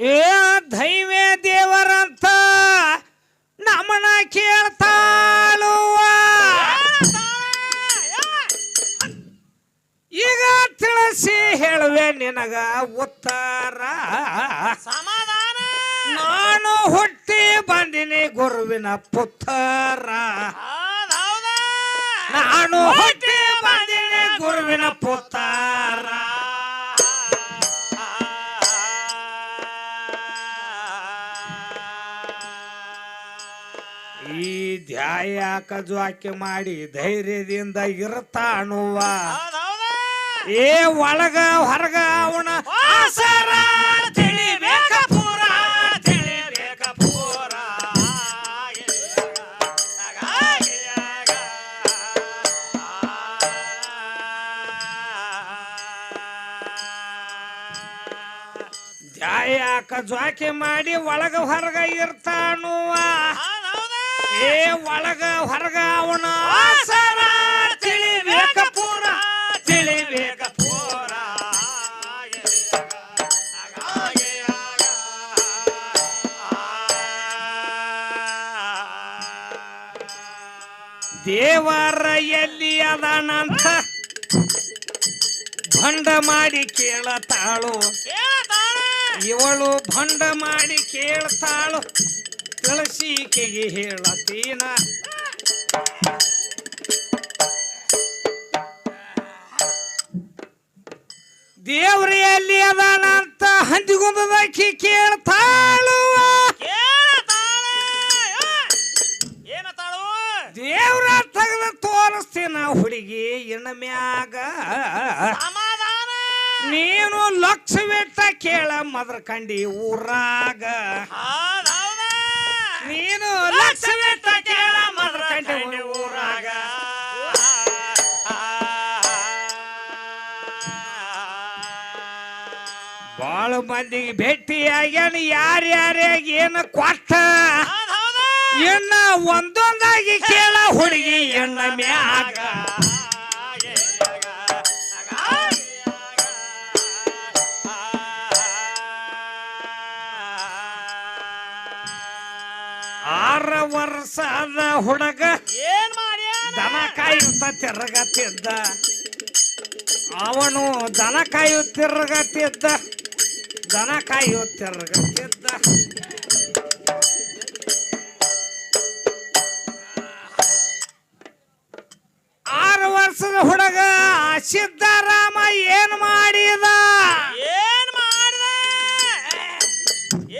ಏ ದೈವೇ ದೇವರಂತ ನಮನ ಕೇಳ್ತಾಳುವ. ಈಗ ತಿಳಿಸಿ ಹೇಳುವೆ ನಿನಗ ಉತ್ತರ. ಸಮಾಧಾನ. ನಾನು ಹುಟ್ಟಿ ಬಂದಿನಿ ಗುರುವಿನ ಪುತ್ತರ? ನಾನು ಹುಟ್ಟಿ ಬಂದಿನಿ ಗುರುವಿನ ಪುತ್ರ. ಧ್ಯಾಯಾಕ ಜ್ವಾಕ್ಯ ಮಾಡಿ ಧೈರ್ಯದಿಂದ ಇರ್ತಾಣುವ ಏ ಒಳಗ ಹೊರಗ ಅವನ ಆಸರ ತಿಳಿಬೇಕ ಪೂರ ತಿಳಿಬೇಕ ಪೂರ ಧ್ಯಾಯಾಕ ಜ್ವಾಕ್ಯ ಮಾಡಿ ಒಳಗ ಹೊರಗ ಇರ್ತಾಣುವ? ಏ ಒಳಗ ಹೊರಗ ಅವನ ಆಸರ ತಿಳಿಬೇಕ ಪೂರ ತಿಳಿಬೇಕ ಪೂರ. ದೇವರ ಎಲ್ಲಿ ಅದಾನಂತ ಭಂಡ ಮಾಡಿ ಕೇಳತಾಳು. ಕೇಳತಾಳ? ಇವಳು ಭಂಡ ಮಾಡಿ ಕೇಳ್ತಾಳು. ತಿಳಿಸಿಕೆಗೆ ಹೇಳತೀನ ದೇವ್ರ ಎಲ್ಲಿ ಅದಾನಂತ ಹಂದಿಗುಂದದಕ್ಕೆ ಕೇಳ್ತಾಳು? ದೇವ್ರ ತೆಗೆದ ತೋರಿಸ್ತೀನ ಹುಡುಗಿ ಇನ್ನ ಮ್ಯಾಗ. ನೀನು ಲಕ್ಷ ಬೆಟ್ಟ ಕೇಳ ಮದ್ರ ಕಂಡಿ ಊರಾಗ ಕಂಡಿ ಊರಾಗ ಬಾಳ ಮಂದಿಗೆ ಭೇಟಿಯಾಗ್ಯಾನ ಯಾರ್ಯಾರ್ಯಾಗ ಏನು ಕೊಟ್ಟ? ಎಣ್ಣ ಇನ್ನ ಒಂದೊಂದಾಗಿ ಕೇಳ ಹುಡುಗಿ ಎಣ್ಣ ಮ್ಯಾಗ. ಆರ ವರ್ಷದ ಹುಡುಗ. ಏನ್? ದನ ಕಾಯುತ್ತ ತಿರುಗತ್ತಿದ್ದ. ಅವನು ದನ ಕಾಯುತ್ತಿರುಗತ್ತಿದ್ದ ದನ ಕಾಯುತ್ತಿರುಗತ್ತಿದ್ದ ಆರು ವರ್ಷದ ಹುಡುಗ ಸಿದ್ದರಾಮ ಏನ್ ಮಾಡಿದ? ಏನ್ ಮಾಡಿದ?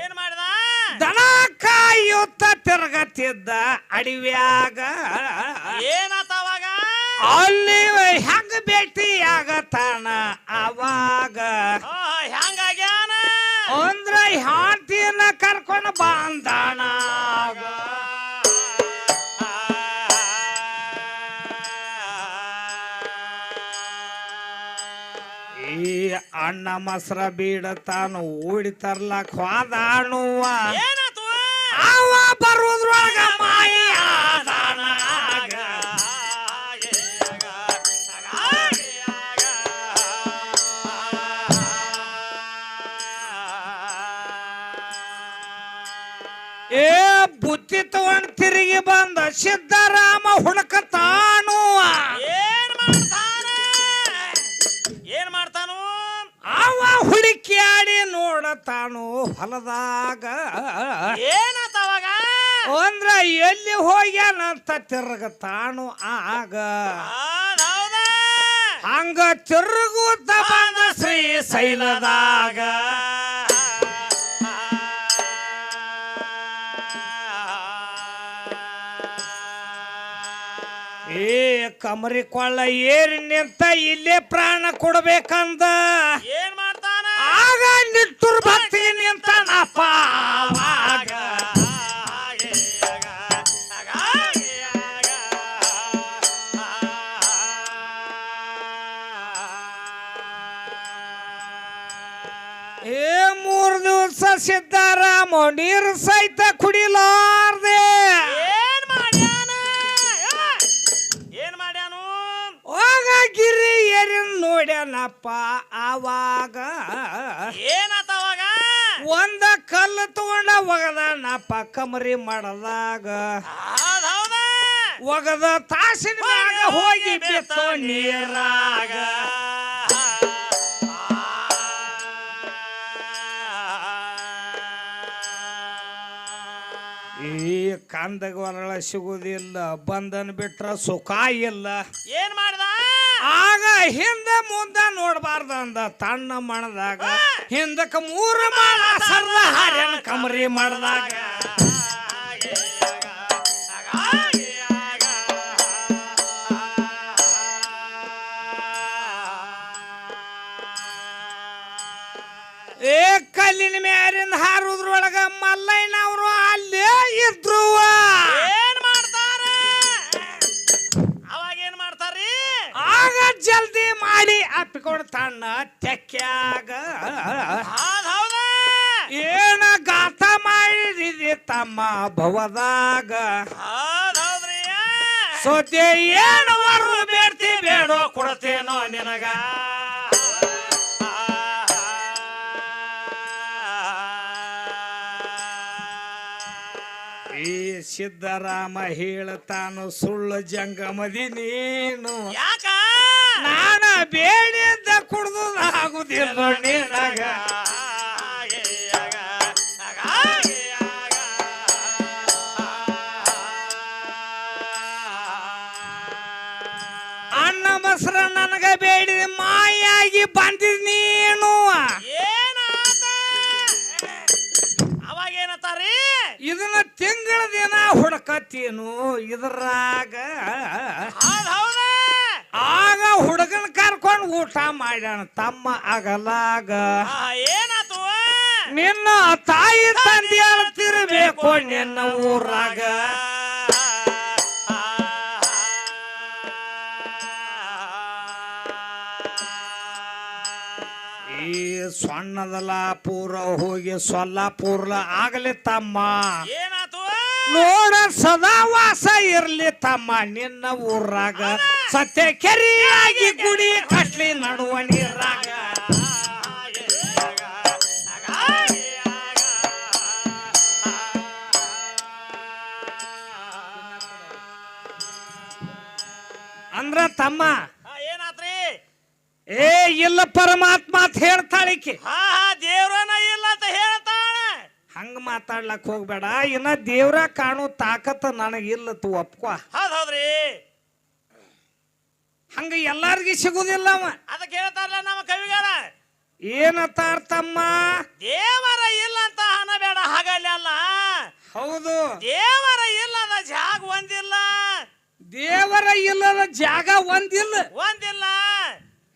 ಏನ್ ಮಾಡಿದ? ದನ ಕಾಯುತ್ತ ತಿರ್ಗತ್ತಿದ್ದ ಅಡವ್ಯಾಗ ಏನತವಾಗ ಅಲ್ಲಿ ಹೆಂಗ ಭೇಟಿಯಾಗತಾನ ಅವಾಗ ಹೆಂಗಾಗ್ಯಾನ? ಅಂದ್ರ ಹಾಟಿಯನ್ನ ಕರ್ಕೊಂಡು ಬಾಂದಾಣ ಈ ಅಣ್ಣ ಮಸ್ರ ಬೀಡತಾನು ಓಡಿತರ್ಲಕ್ ಹೋದಾಣುವ ಏನಾತು? ಅವ ಬರುದ್ರೊಳಗ ಮಾಯಿ. ಏ ಬುದ್ಧಿ ತಗೊಂಡ್ ತಿರುಗಿ ಬಂದ ಸಿದ್ದರಾಮ ಹುಡುಕತಾನು ಏನ್ ಮಾಡ್ತಾನ? ಏನ್ ಮಾಡ್ತಾನು? ಅವ ಹುಡುಕಿಯಾಡಿ ನೋಡತಾನು ಹೊಲದಾಗ ಏನ್? ಅಂದ್ರ ಎಲ್ಲಿ ಹೋಗ್ಯಾನ ಅಂತ ತಿರ್ಗ ತಾನು ಆಗ. ಹಂಗ ತಿರುಗುತ್ತ ಬಂದ ಶ್ರೀ ಶೈಲದಾಗ. ಏ ಕಮರಿ ಕೊಳ್ಳ ಏರಿ ನಿಂತ ಇಲ್ಲೇ ಪ್ರಾಣ ಕೊಡ್ಬೇಕಂದ. ಏನ್ ಮಾಡ್ತಾನ? ಆಗ ನಿಟ್ಟುರ್ ಭಕ್ತಿಗೆ ನಿಂತನಪ್ಪ ನಪ್ಪ ಏ ಸಿದ್ದಾರಾಮ ನೀರು ಸಹಿತ ಕುಡಿಲಾರ್ದೆ ಏನ್ ಮಾಡ್ಯಾನ? ಏನ್ ಮಾಡ್ಯಾನು? ಹೋಗ ಗಿರಿ ಏನ್ ನೋಡ್ಯಾನಪ್ಪ ಆವಾಗ ಏನಾತ ಅವಾಗ? ಒಂದ ಕಲ್ಲು ತಗೊಂಡ ಒಗದಾನಪ್ಪ ಕಮರಿ ಮಾಡದಾಗ ಹೌದ್ ಹೌದ ಒಗದ ತಾಸಿನ ಮ್ಯಾಗ ಹೋಗಿ ಬಿತ್ತು ನೀರಾಗ ಕಂದಗ ಹೊರಳ ಸಿಗುದಿಲ್ಲ ಬಂದನ್ ಬಿಟ್ರ ಸುಖ ಇಲ್ಲ. ಏನ್ ಮಾಡ್ದ? ಆಗ ಹಿಂದ ಮುಂದ ನೋಡಬಾರ್ದ ಅಂದ ತಣ್ಣ ಮಣದಾಗ. ಹಿಂದಕ್ಕ ಮೂರು ಮಾಡ ಸರ್ದ ಹಾರ್ಯನ ಕಮರಿ ಮಾಡದಾಗ ಏ ಕಲ್ಲಿನ ಮ್ಯಾರಿನ ಹಾರುದ್ರೊಳಗ ಮಲ್ಲಯ್ಯನವರು ಅಲ್ಲೇ ಇದ್ರು ಏನ್ ಮಾಡ್ತಾರ ಅವಾಗ ಏನ್ ಮಾಡ್ತಾರ್ರಿ ಆಗ ಜಲ್ದಿ ಮಾಡಿ ಅಪ್ಪಿಕೊಂಡು ತಣ್ಣ ತೆಕ್ಕ್ಯಾಗ ಹೌದ್ ಹೌದ ಏನ ಗಾತ ಮಾಡಿದಿ ತಮ್ಮ ಭವದಾಗ. ಸೋತೆ ಏನು ಮರು ಬೇಡ್ತಿ ಬೇಡೋ ಕೊಡ್ತೇನೋ ನಿನಗ? ಈ ಸಿದ್ದರಾಮ ಹೇಳತಾನು ಸುಳ್ಳು ಜಂಗಮದಿ ನೀನು. ಯಾಕ? ನಾನ ಬೇಡಿದ್ದ ಕುಡ್ದು ಆಗುದಿಲ್ಲ ನಿನಗ? ಇದನ್ನ ತಿಂಗಳ ದಿನ ಹುಡ್ಕತ್ತೀನು ಇದ್ರಾಗ ಆಗ ಹುಡುಗನ ಕರ್ಕೊಂಡು ಊಟ ಮಾಡ್ಯಾನ ತಮ್ಮ ಅಗಲಾಗ. ಆ, ಏನಾತು? ನಿನ್ನ ತಾಯಿ ತಂದೆ ತಿರ್ಬೇಕು ನಿನ್ನ ಊರಾಗ? ಈ ಸೊಣ್ಣದಲಾಪುರ ಹೋಗಿ ಸೊಲ್ಲಾಪುರ್ಲ ಆಗಲಿ ತಮ್ಮ. ನೋಡ ಸದಾವಾಸ ಇರ್ಲಿ ತಮ್ಮ ನಿನ್ನ ಊರಾಗ. ಸತ್ಯ ಕೆರಿಯಾಗಿ ಗುಡಿ ಕಟ್ಲಿ ನಡುವ ನೀರಾಗ. ಅಂದ್ರ ತಮ್ಮ ಏನಾತ್ರಿ? ಏ ಇಲ್ಲ ಪರಮಾತ್ಮ ಅಂತ ಹೇಳ್ತಾಳಿಕೆ ಹಾ ಹಾ ದೇವ್ರನ ಹಂಗ ಮಾತಾಡ್ಲಕ್ ಹೋಗ್ಬೇಡ. ಇನ್ನ ದೇವ್ರ ಕಾಣೋ ತಾಕತ್ ನನಗಿಲ್ಲ ತು ಒಪ್ಕೋ ಹೌದ್ ಹೌದ್ರಿ. ಹಂಗ ಎಲ್ಲಾರ್ಗಿ ಸಿಗುದಿಲ್ಲ ಅವ. ಅದಕ್ಕೆ ಹೇಳ್ತಾರಲ್ಲ ನಮ್ಮ ಕವಿಗಳ ಏನತ್ತಾರ ತಮ್ಮ? ದೇವರ ಇಲ್ಲ ಅಂತ ಅನ್ನಬೇಡ ಹಾಗಲ್ಲ ಹೌದು. ದೇವರ ಇಲ್ಲದ ಜಾಗ ಒಂದಿಲ್ಲ. ದೇವರ ಇಲ್ಲದ ಜಾಗ ಒಂದಿಲ್ಲ. ಒಂದಿಲ್ಲ.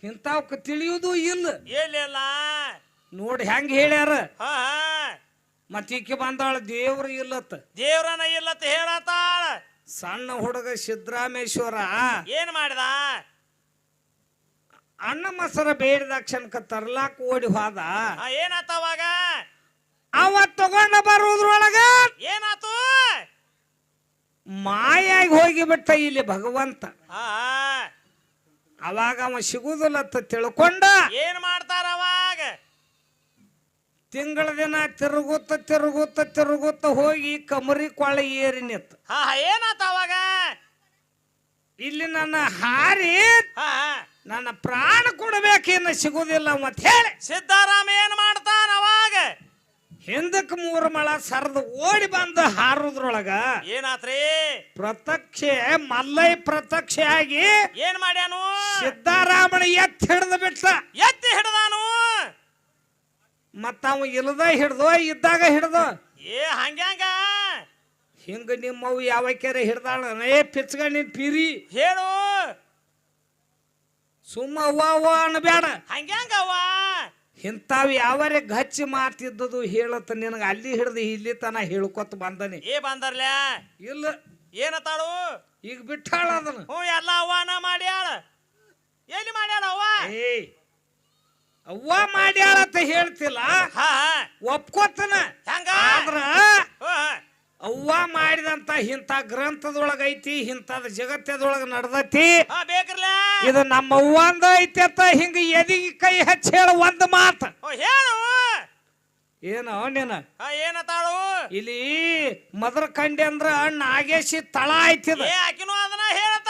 ಇಂತಾವ್ ತಿಳಿಯುವುದು ಇಲ್ಲ. ಇಲ್ಲ ನೋಡಿ ಹೆಂಗ್ ಹೇಳ್ಯಾರ. ಹಾ. ಹಾ. ಮತ್ ಈಕಿ ಬಂದಾಳ ದೇವ್ರ ಇಲ್ಲತ್ತ ದೇವ್ರನ ಇಲ್ಲ ಅಂತ ಹೇಳತ್ತಾಳ. ಸಣ್ಣ ಹುಡುಗ ಸಿದ್ದರಾಮೇಶ್ವರ. ಏನ್ ಮಾಡಿದ? ಅಣ್ಣ ಮಸರ ಬೇಡಿದ ಕ್ಷಣಕ್ಕೆ ತರ್ಲಾಕ್ ಓಡಿ ಹೋದ. ಆ, ಏನಾತ ಅವಾಗ? ಅವ ತಗೊಂಡ ಬರುವುದ್ರೊಳಗ ಏನಾತು? ಮಾಯಾಗಿ ಹೋಗಿಬಿಟ್ಟ ಇಲ್ಲಿ ಭಗವಂತ. ಅವಾಗ ಅವ ಸಿಗುದಿಲ್ಲ ತಿಳ್ಕೊಂಡ. ಏನ್ ಮಾಡ್ತಾರ ಅವಾಗ? ತಿಂಗಳ ದಿನ ತಿರುಗುತ್ತ ತಿರುಗುತ್ತ ತಿರುಗುತ್ತ ಹೋಗಿ ಕಮರಿ ಕೊಳ ಏರಿ ನಿತ್. ಹಾ ಏನಾತ ಅವಾಗ? ಇಲ್ಲಿ ನನ್ನ ಹಾರಿ. ನನ್ನ ಪ್ರಾಣ ಕೊಡಬೇಕಿನ್ನ ಸಿಗುದಿಲ್ಲ ಮತ್ ಹೇಳಿ. ಸಿದ್ದಾರಾಮ ಏನ್ ಮಾಡ್ತಾನ ಅವಾಗ? ಹಿಂದಕ್ ಮೂರು ಮಳ ಸರದು ಓಡಿ ಬಂದು ಹಾರುದ್ರೊಳಗ ಏನಾತ್ರಿ? ಪ್ರತ್ಯಕ್ಷ ಮಲ್ಲೈ ಪ್ರತ್ಯಕ್ಷ ಆಗಿ ಏನ್ ಮಾಡ್ಯಾನು? ಸಿದ್ದಾರಾಮನ ಎತ್ತಿ ಹಿಡಿದು ಬಿಟ್ಟ. ಎತ್ತಿ ಹಿಡ್ದಾನು? ಮತ್ತ ಅವ ಇಲ್ಲದ ಹಿಡ್ದು ಇದ್ದಾಗ ಹಿಡ್ದು. ಏ ಹಂಗ್ಯಾಂಗ? ಹಿಂಗ ಯಾವ ಕ್ಯಾರೆ ಹಿಡ್ದಾಳ? ಏ ಪಿಚ್ಗ ನಿನ್ ಪಿರಿ. ಹೇಳು. ಸುಮ್ಮ ಅವ್ವ ಅವ್ವ ಅನ್ಬೇಡ ಹಂಗ್ಯಾಂಗವ್ವ ಇಂಥವ್ ಯಾವರೆ ಗಚ್ಚಿ ಮಾತಿದ್ದದು ಹೇಳತ್ತ ನಿನಗ ಅಲ್ಲಿ ಹಿಡ್ದು ಇಲ್ಲಿ ತನ ಹೇಳ್ಕೊತ ಬಂದನಿ. ಏ ಬಂದರ್ಲ? ಇಲ್ಲ. ಏನತ್ತಾಳು ಈಗ ಬಿಟ್ಟಾಳ ಅದನ್ನ. ಹ್ಞೂ ಎಲ್ಲ ಅವ್ವನ ಮಾಡ್ಯಾಳ. ಎಲ್ಲಿ ಮಾಡ್ಯಾಳ ಅವ್ವ? ಏ ಅವ್ವ ಮಾಡ್ಯಾಳತ್ತ ಹೇಳ್ತಿಲ್ಲ. ಹಾ. ಒಪ್ಕೋತನ. ಹೆಂಗ? ಆದ್ರ ಅವ್ವ ಮಾಡಿದಂತ ಇಂಥ ಗ್ರಂಥದೊಳಗ ಐತಿ ಇಂಥದ್ ಜಗತ್ತದೊಳಗ ನಡ್ದತಿ. ಹಾ ಬೇಕ್ರಲ್ಲ. ಇದು ನಮ್ಮ ಅವ್ವಂದ ಐತಿ ಅಂತ ಹಿಂಗ ಎದಿಗೆ ಕೈ ಹಚ್ಚಿ ಹೇಳ ಒಂದ್ ಮಾತು. ಓ ಹೇಳು. ಏನೋ ನೀನ ಹಾ ತಾಳು ಇಲ್ಲಿ ಮದರ್ ಕಂಡಿ ಅಂದ್ರ ನಾಗೇಶಿ ತಳ ಆಯ್ತಿದ. ಏ ಆಕಿನೂ ಅದನ್ನ ಹೇಳತ್ತಾಳ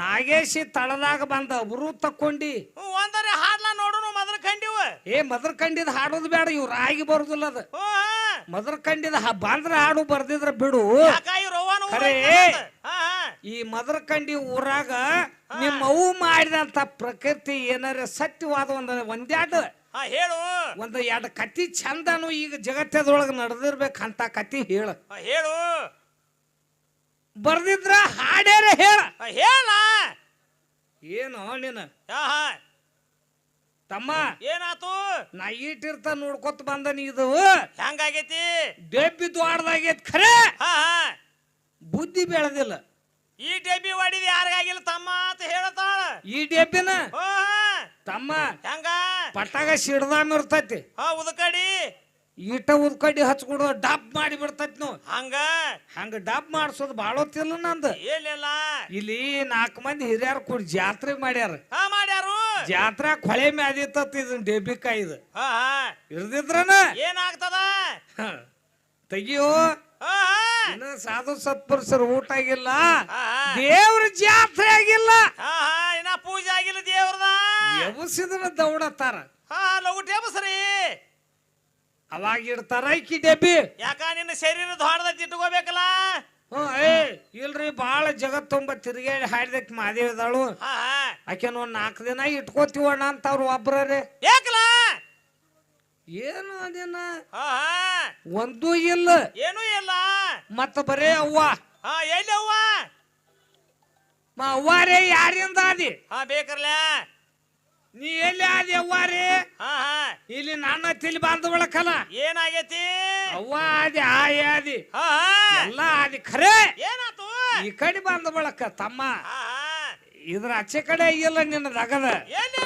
ನಾಗೇಶಿ ತಳದಾಗ ಬಂದ ಅವರು ತಕ್ಕೊಂಡಿ ಒಂದರೆ ಹಾಡ್ಲ ನೋಡೋಣ ಮದ್ರ ಕಂಡಿವ. ಏ ಮದ್ರ ಕಂಡಿದ ಹಾಡೋದು ಬೇಡ ಇವ್ ರಾಗಿ ಬರುದಿಲ್ಲ ಅದ. ಮದ್ರ ಕಂಡಿದ ಬಂದ್ರ ಹಾಡು ಬರ್ದಿದ್ರ ಬಿಡು. ಖರೇ. ಈ ಮದ್ರ ಕಂಡಿ ಊರಾಗ ನಿಮ್ಮ ಅವು ಮಾಡಿದಂತ ಪ್ರಕೃತಿ ಏನಾರ ಸತ್ಯವಾದ ಒಂದ ಒಂದ್ಯಾಡ್. ಹೇಳು. ಒಂದ್ ಎರಡು ಕತಿ ಚಂದನು ಈಗ ಜಗತ್ತದೊಳಗ ನಡೆದಿರ್ಬೇಕಂತ ಕತಿ ಹೇಳು. ಹೇಳು. ಬರ್ದಿದ್ರ ಹಾಡ್ಯಾರ ಹೇಳ. ಹೇಳ. ಏನು ನೀನು? ತಮ್ಮ ಏನಾತು? ನಾ ಈಟಿರ್ತ ನೋಡ್ಕೊತ ಬಂದ ನೀ ಇದು ಹೆಂಗಾಗೈತಿ? ಡೇಬಿ ದ್ವಾರದಾಗೈತ್ ಖರೆ. ಬುದ್ಧಿ ಬೆಳೆದಿಲ್ಲ. ಈ ಡೇಬಿ ಹೊಡಿದ ಯಾರಿಗಾಗಿಲ್ಲ ತಮ್ಮ ಅಂತ ಹೇಳ್ತಾಳ. ಈ ಡೇಬಿನ? ತಮ್ಮ ಹೆಂಗ? ಪಟ್ಟಾಗ ಸಿಡ್ದಾಮ ಇರ್ತೈತಿ. ಹಾ ಉದಕಡಿ ಈಟ ಉದ್ಕಡ್ಡಿ ಹಚ್ಕೊಡುವ ಡಬ್ ಮಾಡಿ ಬಿಡ್ತೈತಿ ನಾವು ಹಂಗ? ಹಂಗ ಡಬ್ ಮಾಡ್ಸೋದು ಭಾಳ ಹೊತ್ತಿಲ್ಲ ನಂದು. ಏನಿಲ್ಲ. ಇಲ್ಲಿ ನಾಲ್ಕು ಮಂದಿ ಹಿರಿಯರ್ ಕೂಡಿ ಜಾತ್ರೆ ಮಾಡ್ಯಾರ. ಹಾ ಮಾಡ್ಯಾರು. ಜಾತ್ರೆ ಕೊಳೆ ಮ್ಯಾದಿತ್ತ ಇದನ್ ಡೇಬಿಕಾಯಿ ಇದು. ಹಾ ಹಾ. ಇರ್ದಿದ್ರನ? ಏನಾಗ್ತದ? ತೆಗಿಯೋ ಇನ್ನ ಸಾಧು ಸತ್ಪುರುಷರು ಊಟ ಆಗಿಲ್ಲ. ದೇವ್ರ ಜಾತ್ರೆ ಆಗಿಲ್ಲ. ಹಾ ಹಾ. ಇನ್ನ ಪೂಜೆ ಆಗಿಲ್ಲ ದೇವ್ರದ. ಎಬಸಿದ್ರ ದೌಡತ್ತಾರ. ಹಾ ಲಗು ಟೇಬಸ್ರಿ ಅವಾಗ ಇಡ್ತಾರ ಈಕಿ ಡೆಬ್ಬಿ. ಯಾಕ ನಿನ್ನ ಶರೀರ ದೊಡ್ಡದ ಇಟ್ಕೋಬೇಕಲ್ಲ? ಹ್ಞೂ ಏ ಇಲ್ರಿ ಭಾಳ ಜಗತ್ ತುಂಬ ತಿರುಗಾಡಿ ಹಾಡಿದಕ್ ಮಾದೇವಿ ಇದಾಳು ಹಾ ಹಾ. ಆಕೆನ ಒಂದ್ ನಾಲ್ಕು ದಿನ ಇಟ್ಕೋತೀವಣ್ಣ ಅಂತ ಅವ್ರು ಒಬ್ಬರೇ ಯಾಕಲ? ಏನು ಅದೇನ? ಹಾ ಹಾ. ಒಂದೂ ಇಲ್ಲ. ಏನೂ ಇಲ್ಲ. ಮತ್ತ ಬರೇ ಅವ್ವ. ಹಾ ಎಲ್ಲಿ ಅವ್ವ? ಮ ಅವ್ವಾರೇ ಯಾರಿಂದ ಅದಿ ಹಾ ಬೇಕರ್ಲ. ನೀ ಎಲ್ಲಿ ಆದಿ ಅವ್ವಾರೇ ಹಾ ಹಾ. ಇಲ್ಲಿ ನನ್ನ ತಿಳಿ ಬಾರ್ದು ಬಳಕಲ್ಲ. ಏನಾಗೈತಿ? ಅವ್ವ ಆದಿ ಆಯ ಆದಿ. ಹಾ ಎಲ್ಲ ಆದಿ ಖರೆ. ಏನಾತು? ಈ ಕಡೆ ಬಂದ ಬಳಕ ತಮ್ಮ. ಇದ್ರ ಅಚ್ಚೆ ಕಡೆ ಆಗಿಲ್ಲ ನಿನ್ನ ದಗದ. ಎಲ್ಲಿ?